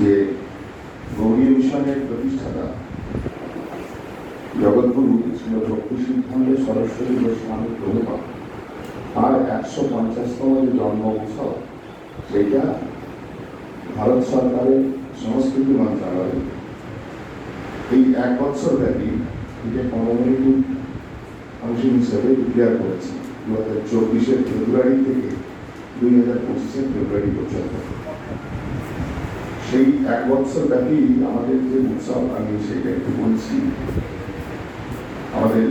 যে গৌরী মিশনের প্রতিষ্ঠাতা জগৎগুরু ছিল ভক্তি সিদ্ধান্ত সরস্বতী গোস্বামী প্রভুপাত আর একশো পঞ্চাশতম যে জন্ম উৎসব সেইটা ভারত সরকারের সংস্কৃতি মন্ত্রণালয়। এই এক বছর ব্যাপী একে কমোমেটিভ ফাংশন হিসেবে ডিক্লেয়ার করেছে। দু হাজার চব্বিশের ফেব্রুয়ারি থেকে দুই হাজার পঁচিশের ফেব্রুয়ারি পর্যন্ত। সেই এক বছর ব্যাপী আমাদের যে উৎসব, আমি সেটা একটু বলছি। আমাদের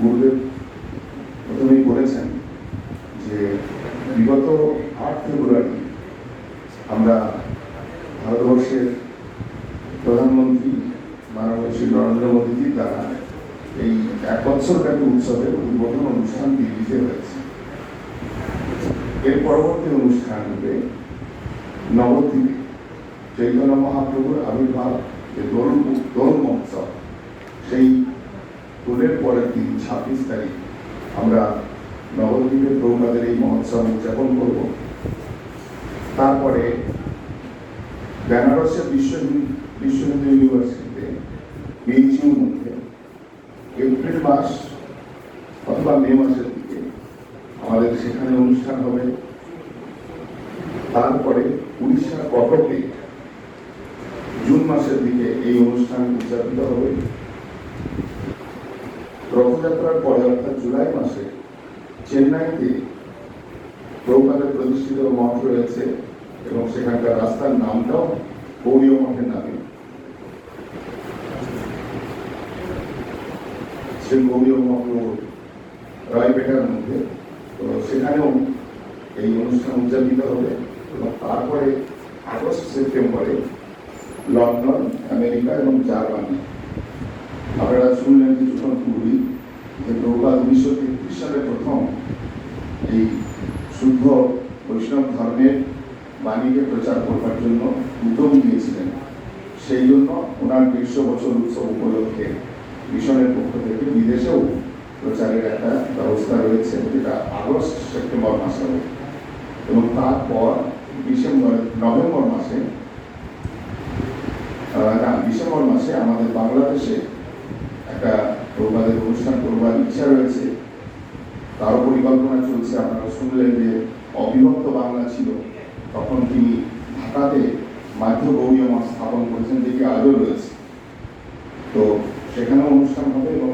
গুরুদেব প্রথমেই বলেছেন যে বিগত আট ফেব্রুয়ারি আমরা ভারতবর্ষের প্রধানমন্ত্রী মাননীয় শ্রী নরেন্দ্র মোদীজির দ্বারা এই এক বছর ব্যাপী উৎসবের উদ্বোধন অনুষ্ঠান দিল্লিতে হয়েছে। এর পরবর্তী অনুষ্ঠান হবে নবদ্বীপে। চৈতন্য মহাপ্রভুর আবির্ভাব যে দোল মহোৎসব। সেই দোলের পরের দিন, ছাব্বিশ তারিখ, আমরা নবদ্বীপে প্রভুপাদের এই মহোৎসব উদযাপন করব। তারপরে বেনারসের বিশ্ব বিশ্ব হিন্দু ইউনিভার্সিটিতে বিএইচইউর মধ্যে এপ্রিল মাস অথবা মে মাসের দিকে আমাদের সেখানে অনুষ্ঠান হবে। তারপরে উড়িষ্যার কটকে জুন মাসের দিকে এই অনুষ্ঠান উদযাপিত হবে। রথযাত্রার পরে অর্থাৎ জুলাই মাসে চেন্নাইতে প্রভুপাদের প্রতিষ্ঠিত মঠ রয়েছে এবং সেখানকার রাস্তার নামটাও গৌরীয় মঠের নামে। শ্রী গৌরীয় মঠ রায়পেটার মধ্যে। তো সেখানেও এই অনুষ্ঠান উদযাপিত হবে এবং তারপরে আগস্ট সেপ্টেম্বরে লন্ডন, আমেরিকা এবং জার্মানি। আপনারা শুনলেন কিছুক্ষণ পূর্বেই যে প্রভুপাত উনিশশো তেত্রিশ সালে প্রথম এই শুদ্ধ বৈষ্ণব ধর্মের বাণীকে প্রচার করবার জন্য উদ্যোগ নিয়েছিলেন, সেই জন্য ওনার দেড়শো বছর উৎসব উপলক্ষে মিশনের পক্ষ থেকে বিদেশেও প্রচারের একটা ব্যবস্থা রয়েছে, যেটা আগস্ট সেপ্টেম্বর মাসে এবং তারপর ডিসেম্বর, নভেম্বর মাসে না ডিসেম্বর মাসে আমাদের বাংলাদেশে একটা প্রবাদের অনুষ্ঠান করবার ইচ্ছা রয়েছে। তারও পরিকল্পনা চলছে, আপনারা শুনলেন যে অবিভক্ত বাংলা ছিল। তখন তিনি ঢাকাতে মাধ্য মঠ স্থাপন করেছেন, যেটি আজও রয়েছে। তো সেখানেও অনুষ্ঠান হবে এবং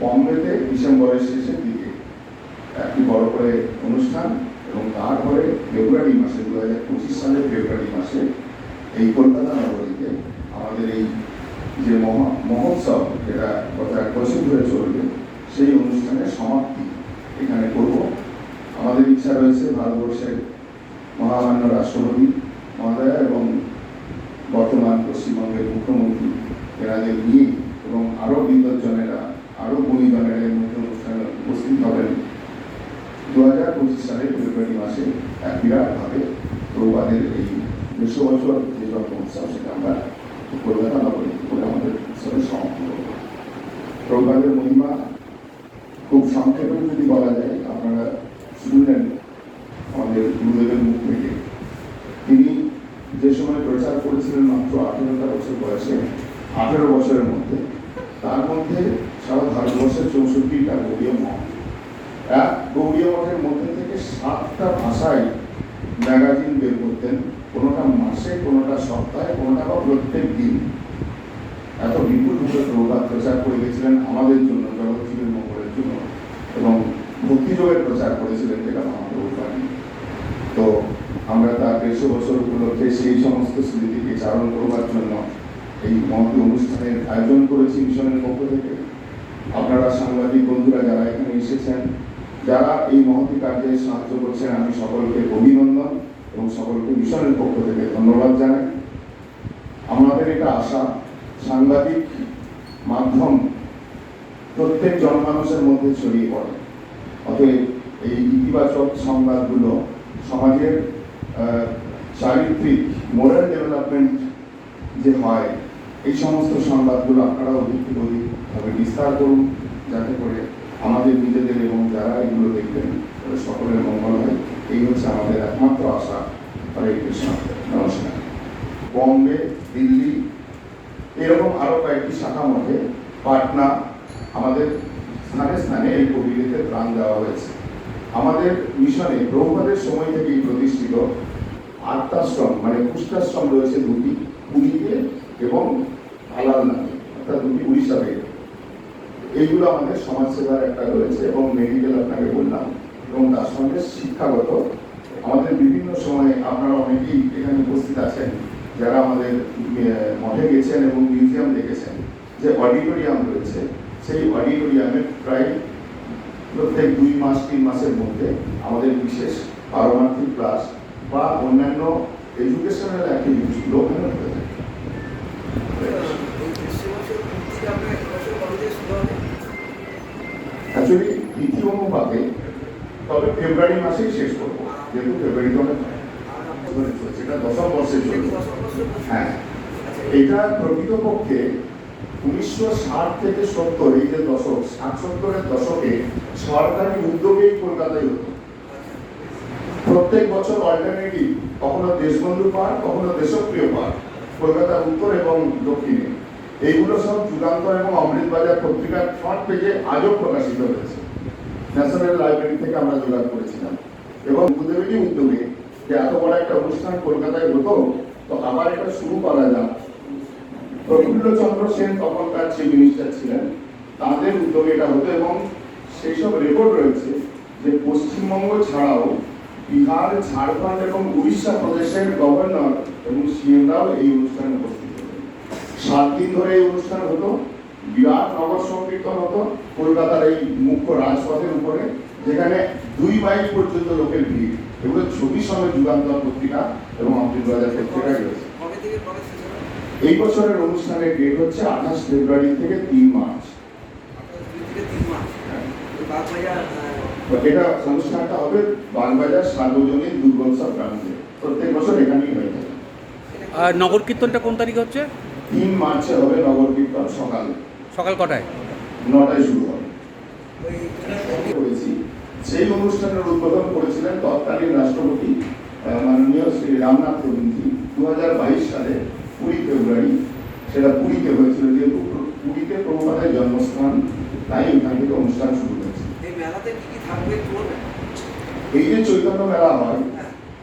বম্বেতে ডিসেম্বরের শেষের দিকে একটি বড় করে অনুষ্ঠান এবং তারপরে ফেব্রুয়ারি মাসে দু হাজার পঁচিশ সালের ফেব্রুয়ারি মাসে এই কলকাতা নগরীতে আমাদের এই যে মহা- মহোৎসব, যেটা গত এক বছর ধরে চলবে, সেই অনুষ্ঠানের সমাপ্তি এখানে করব। আমাদের ইচ্ছা রয়েছে ভারতবর্ষের মহামান্য রাষ্ট্রপতি মহোদয়া এবং বর্তমান পশ্চিমবঙ্গের মুখ্যমন্ত্রী এনাদের নিয়ে এবং আরও বিদ্বজ্জনেরা আরও গুণীজনেরা এর মধ্যে অনুষ্ঠানে উপস্থিত হবেন। দু হাজার পঁচিশ সালের ফেব্রুয়ারি মাসে এক বিরাটভাবে প্রবাদের এই দেড়শো বছর যে জন্ম উৎসব কলকাতা নগরী করে আমাদের উৎসবে সমাপ্ত করব প্রবাদের মহিমা খুব সংক্ষেপে যদি বলা যায় আপনারা শুনলেন আমাদের গুরুদেবের মুখ থেকে তিনি যে সময় প্রচার করেছিলেন মাত্র আঠেরোটা বছর বয়সে আঠেরো বছরের মধ্যে তার মধ্যে সারা ভারতবর্ষের চৌষট্টিটা গৌরীয় মঠ এক গৌরীয় মঠের মধ্যে থেকে সাতটা ভাষায় ম্যাগাজিন বের করতেন কোনোটা মাসে কোনোটা সপ্তাহে কোনোটা বা প্রত্যেক দিন এত বিপুলভাবে প্রভাব প্রচার করে গেছিলেন আমাদের জন্য জগৎজীবের মঙ্গলের জন্য, এবং ভক্তিযোগের প্রচার করেছিলেন যেটা মহাপ্রভুর বাণী। তো আমরা তার দেড়শো বছর উপলক্ষে সেই সমস্ত স্মৃতিকে চারণ করবার জন্য এই মহতি অনুষ্ঠানের আয়োজন করেছি মিশনের পক্ষ থেকে। আপনারা সাংবাদিক বন্ধুরা যারা এখানে এসেছেন, যারা এই মহতি কার্যে সাহায্য করছেন, আমি সকলকে অভিনন্দন এবং সকলকে মিশনের পক্ষ থেকে ধন্যবাদ জানাই। আমাদের এটা আশা সাংবাদিক মাধ্যম প্রত্যেক জনমানুষের মধ্যে ছড়িয়ে পড়ে। অতএব এই ইতিবাচক সংবাদগুলো সমাজের চারিত্রিক মোরাল ডেভেলপমেন্ট যে হয়, এই সমস্ত সংবাদগুলো আপনারা অধিকভাবে বিস্তার করুন, যাতে করে আমাদের নিজেদের এবং যারা এগুলো দেখবেন সকলের মঙ্গল হয়। এই হচ্ছে আমাদের একমাত্র আশা। হরে কৃষ্ণ। নমস্কার। বম্বে, দিল্লি এরকম আরও কয়েকটি শাখা মঠে পাটনা, আমাদের স্থানে স্থানে এই কবিলিতে প্রাণ দেওয়া হয়েছে। আমাদের মিশনে ব্রহ্মদের সময় থেকেই প্রতিষ্ঠিত আত্মাশ্রম মানে পুষ্টাশ্রম রয়েছে দুটি, পুরীতে এবং আলাল নামে অর্থাৎ দুটি উড়িষ্যাতে এইগুলো আমাদের সমাজসেবার একটা রয়েছে এবং মেডিকেল আপনাকে বললাম, এবং তার সঙ্গে শিক্ষাগত। আমাদের বিভিন্ন সময়ে আপনারা অনেকেই এখানে উপস্থিত আছেন। যারা আমাদের মঠে গেছেন এবং মিউজিয়াম দেখেছেন, যে অডিটোরিয়াম রয়েছে, সেই অডিটোরিয়ামে প্রায় প্রত্যেক দুই মাস, তিন মাসের মধ্যে আমাদের বিশেষ পারমার্থিক ক্লাস বা অন্যান্য এডুকেশনাল অ্যাক্টিভিটিসগুলো ওখানে হতে থাকে। অ্যাকচুয়ালি তিথি অনুপাতে, তবে ফেব্রুয়ারি মাসেই শেষ করব, যেহেতু ফেব্রুয়ারিতে অনেক ধরে চলছে এটা দশম বর্ষে চলবে হ্যাঁ এটা প্রকৃতপক্ষে উনিশশো ষাট থেকে সত্তর, এই যে দশক, ষাট সত্তরের দশকে সরকারি উদ্যোগেই কলকাতায় হতো। প্রত্যেক বছর অল্টারনেটিভ কখনো দেশবন্ধু পার্ক, কখনো দেশপ্রিয় পার্ক, কলকাতার উত্তর এবং দক্ষিণে। এইগুলো সব যুগান্তর এবং অমৃতবাজার পত্রিকার ফ্রন্ট পেজে আজও প্রকাশিত হয়েছে। ন্যাশনাল লাইব্রেরি থেকে আমরা যোগাযোগ করেছিলাম। এবং উদ্যোগে যে এত বড় একটা অনুষ্ঠান কলকাতায় হতো, তো আবার এটা শুরু করা যাক। প্রফুল্লচন্দ্র সেন তখনকার চিফ মিনিস্টার ছিলেন। তাদের উদ্যোগে এটা হতো এবং সেই সব রেকর্ড রয়েছে যে পশ্চিমবঙ্গ ছাড়াও বিহার, ঝাড়খণ্ড এবং উড়িষ্যা প্রদেশের গভর্নর এবং সিএমরাও এই অনুষ্ঠানে উপস্থিত সাত দিন ধরে এই অনুষ্ঠান হতো, বিরাট নগর সংকীর্তন হতো, কলকাতার এই মুখ্য রাজপথের উপরে, যেখানে দুই মাইল পর্যন্ত লোকের ভিড়। এগুলো ছবি সঙ্গে যুগান্তর পত্রিকা এবং অমৃতবাজার পত্রিকায় রয়েছে। এই বছরের অনুষ্ঠানের ডেট হচ্ছে আঠাশ ফেব্রুয়ারি থেকে তিন মার্চ। এটা অনুষ্ঠানটা হবে বাগবাজার সার্বজনীন দুর্গোৎসব প্রান্তে। প্রত্যেক বছর এখানেই হয়ে থাকে। আর নগর কীর্তনটা কোন তারিখে হচ্ছে? তিন মার্চে হবে নগর কীর্তন সকালে। সকাল কটায়? নটায় শুরু হবে। করেছি। সেই অনুষ্ঠানের উদ্বোধন করেছিলেন তৎকালীন রাষ্ট্রপতি মাননীয় শ্রী রামনাথ কোবিন্দ। দু সালে কুড়ি ফেব্রুয়ারি সেটা পুরীতে হয়েছিল যেহেতু পুরীতে প্রভুপাদের জন্মস্থান? তাই ওখান থেকে অনুষ্ঠান শুরু হয়েছে। এই যে চৈতন্য মেলা হয়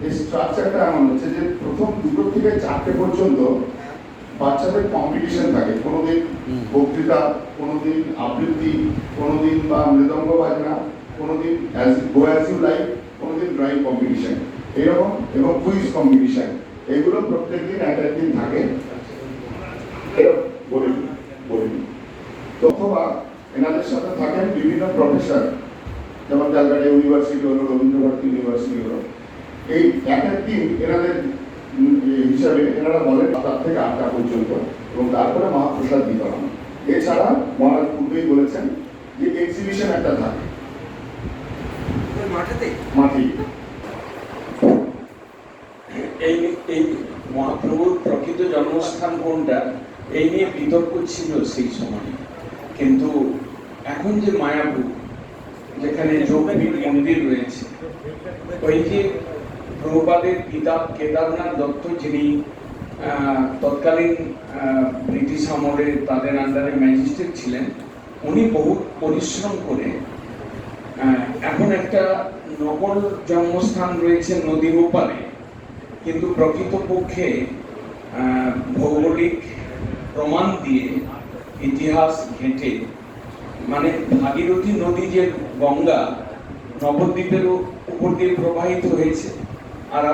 এই স্ট্রাকচারটা এমন হচ্ছে যে প্রথম দুটো থেকে চারটে পর্যন্ত বাচ্চাদের কম্পিটিশন থাকে। কোনোদিন বক্তৃতা কোনোদিন আবৃত্তি কোনোদিন বা মৃদঙ্গ বাজনা কোনোদিন as go as you like কোনোদিন ড্রয়িং কম্পিটিশন এরকম এবং কুইজ কম্পিটিশন এগুলো প্রত্যেক দিন এক একদিন থাকে। বলে দিই, বলে অথবা এনাদের সাথে থাকেন বিভিন্ন প্রফেসর যেমন ক্যালকাটা ইউনিভার্সিটি হলো রবীন্দ্রভারতী ইউনিভার্সিটি হলো। এই এক এক দিন এনাদের হিসাবে এনারা বলেন সাতটা থেকে আটটা পর্যন্ত এবং তারপরে মহাপ্রসাদ বিতরণ। এছাড়া মহারাজ পূর্বেই বলেছেন যে এক্সিবিশন একটা থাকে। মাটি এই এই মহাপ্রভুর প্রকৃত জন্মস্থান কোনটা? এই নিয়ে বিতর্ক ছিল সেই সময়। কিন্তু এখন যে মায়াপুর, যেখানে যোগপীঠ মন্দির রয়েছে ওই যে প্রভুপাদের পিতা কেদারনাথ দত্ত যিনি তৎকালীন ব্রিটিশ আমলে তাদের আন্ডারে ম্যাজিস্ট্রেট ছিলেন, উনি বহু পরিশ্রম করে এখন একটা নকল জন্মস্থান রয়েছে নদীর ওপারে কিন্তু প্রকৃতপক্ষে ভৌগোলিক প্রমাণ দিয়ে ইতিহাস ঘেঁটে। মানে ভাগীরথী নদী যে গঙ্গা নবদ্বীপের উপর দিয়ে প্রবাহিত হয়েছে। আর